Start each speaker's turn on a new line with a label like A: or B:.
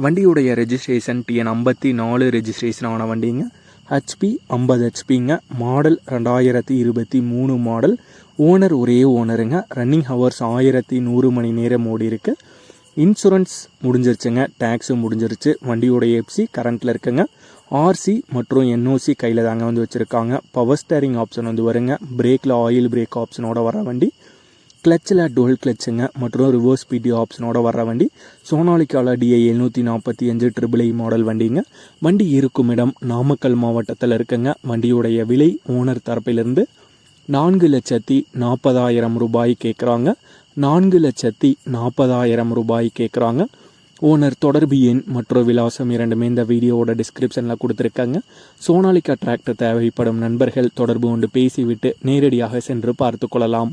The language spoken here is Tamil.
A: வண்டியுடைய ரெஜிஸ்ட்ரேஷன் டிஎன் ஐம்பத்தி நாலு ரெஜிஸ்ட்ரேஷன் ஆன வண்டிங்க. ஹெச்பி ஐம்பது ஹெச்பிங்க மாடல் ரெண்டாயிரத்தி இருபத்தி மூணு மாடல் ஓனர் ஒரே ஓனருங்க ரன்னிங் ஹவர்ஸ் ஆயிரத்தி நூறு மணி நேரம் ஓடி இருக்கு. இன்சூரன்ஸ் முடிஞ்சிருச்சுங்க. டேக்ஸும் முடிஞ்சிருச்சு. வண்டியோடைய எஃப்சி கரண்ட்டில் இருக்குங்க. ஆர்சி மற்றும் என்ஓசி கையில் தாங்க வந்து வச்சுருக்காங்க. பவர் ஸ்டேரிங் ஆப்ஷன் வந்து வருங்க. பிரேக்கில் ஆயில் பிரேக் ஆப்ஷனோட வர வண்டி. கிளச்சில் டுவெல் கிளச்சுங்க. மற்றும் ரிவர்ஸ் பிடி ஆப்ஷனோட வர்ற வண்டி. சோனாலிக்கால டிஐ எழுநூற்றி நாற்பத்தி அஞ்சு ட்ரிபிள் ஐ மாடல் வண்டிங்க. வண்டி இருக்கும் இடம் நாமக்கல் மாவட்டத்தில் இருக்குங்க. வண்டியுடைய விலை ஓனர் தரப்பிலிருந்து நான்கு லட்சத்தி நாற்பதாயிரம் ரூபாய் கேட்குறாங்க நான்கு லட்சத்தி நாற்பதாயிரம் ரூபாய் கேட்குறாங்க ஓனர் தொடர்பு எண் மற்றும் விலாசம் இரண்டுமே இந்த வீடியோவோட டிஸ்கிரிப்ஷனில் கொடுத்துருக்காங்க. சோனாலிகா டிராக்டர் தேவைப்படும் நண்பர்கள் தொடர்பு கொண்டு பேசிவிட்டு நேரடியாக சென்று பார்த்து கொள்ளலாம்.